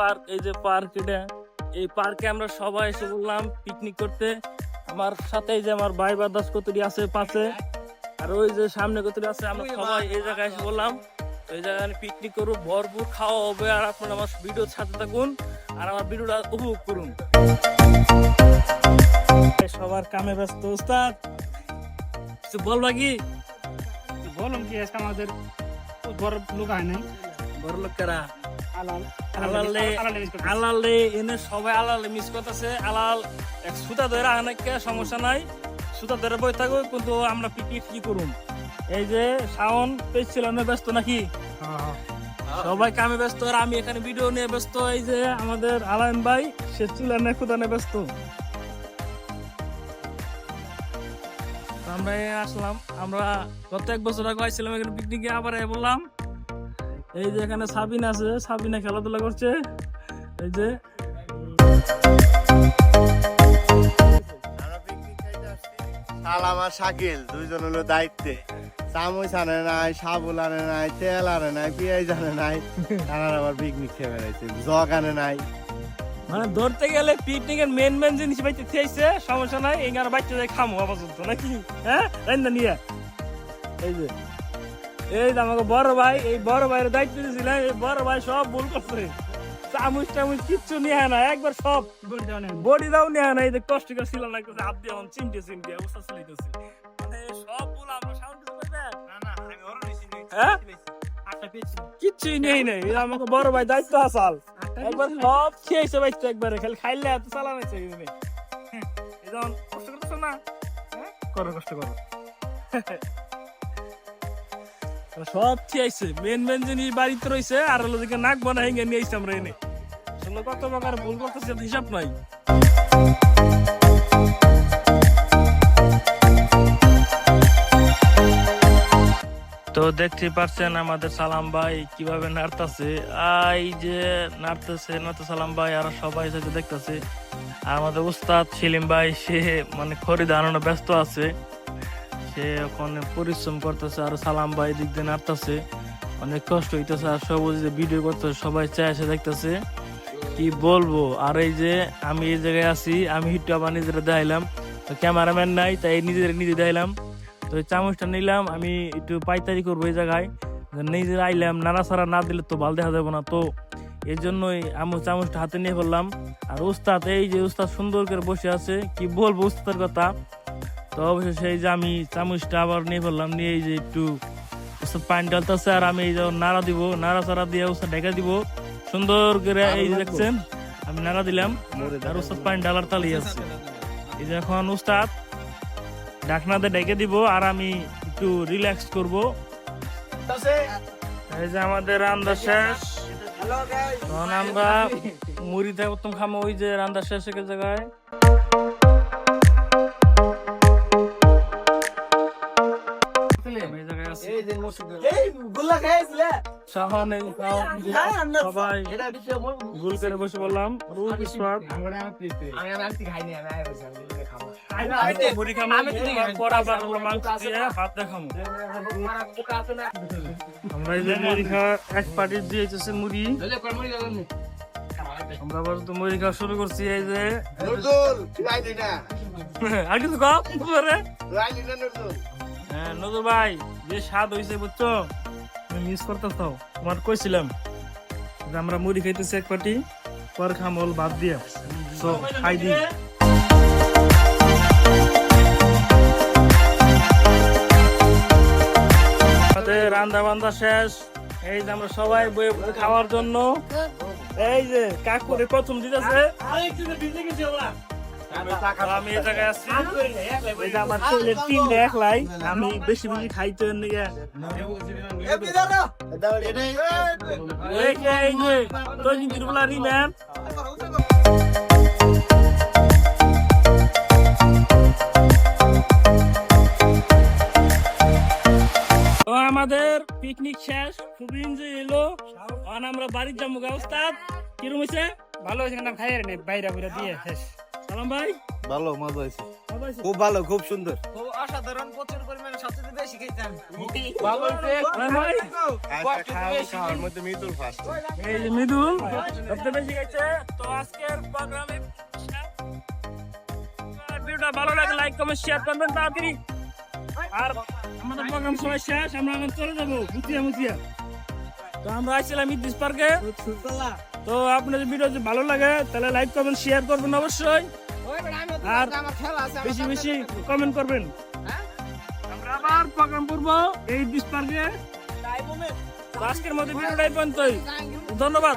Park এই যে park এটা এই পার্কে আমরা সবাই এসে বললাম পিকনিক করতে। আমার সাথে যে আমার ভাই বাদাস কতরি আছে পাশে আর ওই যে সামনে কতরি আছে আমরা সবাই এই জায়গায় এসে বললাম এই জায়গায় পিকনিক করব ভরপুর খাওয়া হবে আর আপনারা আমার ভিডিও সাথে থাকুন আর আমার ভিডিওটা উপভোগ করুন। সবার কামে ব্যস্ত উস্তাদ কিছু বলবা কি বললাম কি আজকে আমাদের বড় লোক হয় নাই। বড় লোকেরা আলাল আলালে আলালে এনে সবাই আলালে মিস করতেছে। আলাল এক সুতা ধরে অনেককে সমস্যা নাই। সুতা ধরে বই থাকো কিন্তু আমরা পিকনিক কি করুন এই যে শাওন পেজ ছিল না ব্যস্ত নাকি? সবাই কামে ব্যস্ত আর আমি এখানে ভিডিও নিয়ে ব্যস্ত। এই যে আমাদের আলাইন ভাই সে চুলানে খুদানে ব্যস্ত। আমরা আসলাম। আমরা গত এক বছর আগে আসছিলাম এখানে পিকনিকে আবার বললাম এই যে এখানে সাবিন আছে সাবিনা খেলাধুলা করছে। এই যে। সালাম আর শাকিল দুইজন হলো দায়িত্বে। চামচ আনে নাই সাবুল আনে নাই তেল আনে নাই পেঁয়াজ আনে নাই। তারা আবার পিকনিক খেয়ে বেড়াইছে জগ আনে নাই। মানে ধরতে গেলে পিকনিকের মেন মেন জিনিস বাইতে থেয়েছে সমস্যা নাই এই গান বাইতে যাই খামো আপাতত নাকি? হ্যাঁ? রান্না নিয়ে। এই যে। এই আমাকে বড় ভাই এই বড় ভাইয়ের দায়িত্ব দিয়েছিলাম এই বড় ভাই সব ভুল করছে। চামচ টামুচ কিচ্ছু নিয়ে না একবার সব বডি দাও নিয়ে না এই যে কষ্ট করে ছিল না হাত দিয়ে চিমটে চিমটে অবস্থা মানে সব ভুল আমরা সাউন্ড হ্যাঁ? কিচ্ছুই নেই নেই আমাকে বড় ভাই দায়িত্ব আসাল। একবার সব খেয়েছে একবারে খালি খাইলে এত চালানাইছে এখানে এই যেমন কষ্ট করতেছো না? হ্যাঁ? করো কষ্ট করো। সব মেন মেন বাড়িতে রয়েছে আর হলো নাক হেঙ্গে নিয়ে এনে। কত প্রকার ভুল করতেছে হিসাব নাই। তো দেখতে পাচ্ছেন আমাদের সালাম ভাই কীভাবে নাড়তাছে। এই যে নাড়তেছে নাড়তে সালাম ভাই, আর সবাই সাথে দেখতেছে। আর আমাদের উস্তাদ সেলিম ভাই, সে মানে খরিদ আনানো ব্যস্ত আছে। সে ওখানে পরিশ্রম করতেছে আর সালাম ভাই দিক দিয়ে নাড়তেছে। অনেক কষ্ট হইতেছে আর সবুজ যে ভিডিও করতেছে, সবাই চায় এসে দেখতেছে। কি বলব? আর এই যে আমি এই জায়গায় আছি, আমি হিটু আবার নিজেরা দেখাইলাম। তো ক্যামেরাম্যান নাই, তাই নিজের নিজে দেখাইলাম। তো চামচটা নিলাম, আমি একটু পাইতারি করব এই জায়গায়। নিজে আইলাম, নাড়াচাড়া না দিলে তো ভালো দেখা যাবে না। তো এই জন্যই আমি চামচটা হাতে নিয়ে ফেললাম। আর উস্তাদ, এই যে উস্তাদ সুন্দর করে বসে আছে, কি বলব উস্তাদের কথা? তো অবশ্যই সেই যে আমি চামচটা আবার নিয়ে ফেললাম নিয়ে এই যে একটু পানি ডালতেছে আর আমি এই যে নাড়া দিব। নাড়া চাড়া দিয়ে উস্তাদ ঢেকে দিব। সুন্দর করে এই যে দেখছেন আমি নাড়া দিলাম আর উস্তাদ পানি ডালার তালি আছে। এই যে এখন উস্তাদ ঢাকনাতে ডেকে দিব আর আমি একটু রিল্যাক্স করব। এই যে আমাদের রান্না শেষ। তখন আমরা মুড়ি থেকে প্রথম খামো ওই যে রান্না শেষ এক জায়গায়। আমি এই জায়গায় আছি। শাহন এই শাহন, সবাই গুল করে বসে বললাম রুল ইসমাত মুড়ি খামো পর আবার মাংস দিয়ে ভাত দেখামো আমরা এই যে মুড়ি খাওয়া এক পার্টি দিয়েছে মুড়ি। আমরা আবার তো মুড়ি খাওয়া শুরু করছি এই যে আগে তো কম করে? রাইলি না নজরুল? নজর ভাই, যে স্বাদ হয়েছে বুঝছ? আমি মিস করতেছ। তোমার কইছিলাম যে আমরা মুড়ি খাইতেছি এক পার্টি পর খামল ভাত দিয়ে। তো খাই দিই। রান্না বান্দা শেষ। এই যে আমরা সবাই বয়ে বসে খাওয়ার জন্য। এই যে কাকুরে প্রথম দিতেছে। আমি এই জায়গায় আছি এই যে আমার ছেলের তিনটে একলাই আমি বেশি খাইতে নিয়ে বলা আমাদের পিকনিক শেষ খুবই এনজয় এলো আর আমরা বাড়ির যাব উস্তাদ কিরম হয়েছে ভালো হয়েছে খাই বাইরে বাইরে দিয়ে শেষ। সালাম ভাই। ভালো মজা হয়েছে। খুব ভালো খুব সুন্দর। অসাধারণ প্রচুর পরিমাণে সবচেয়ে বেশি খেতাম ভালো হয়েছে? ভাই মধ্যে মিতুল ফার্স্ট। এই যে মৃদুল সবচেয়ে বেশি গেছে তো আজকের প্রোগ্রামে ভিডিওটা ভালো লাগে লাইক কমেন্ট শেয়ার করবেন তাড়াতাড়ি। আর আমাদের প্রোগ্রাম সময় শেষ আমরা এখন চলে যাব। মুতিয়া মুতিয়া তো আমরা আসছিলাম ইদ্দিস পার্কে। তো আপনার ভিডিও যদি ভালো লাগে তাহলে লাইক করবেন শেয়ার করবেন অবশ্যই। আর বেশি বেশি কমেন্ট করবেন। আমরা আবার প্রোগ্রাম করব এই বিশ পার্কে তো আজকের মধ্যে ভিডিওটাই পর্যন্তই। ধন্যবাদ।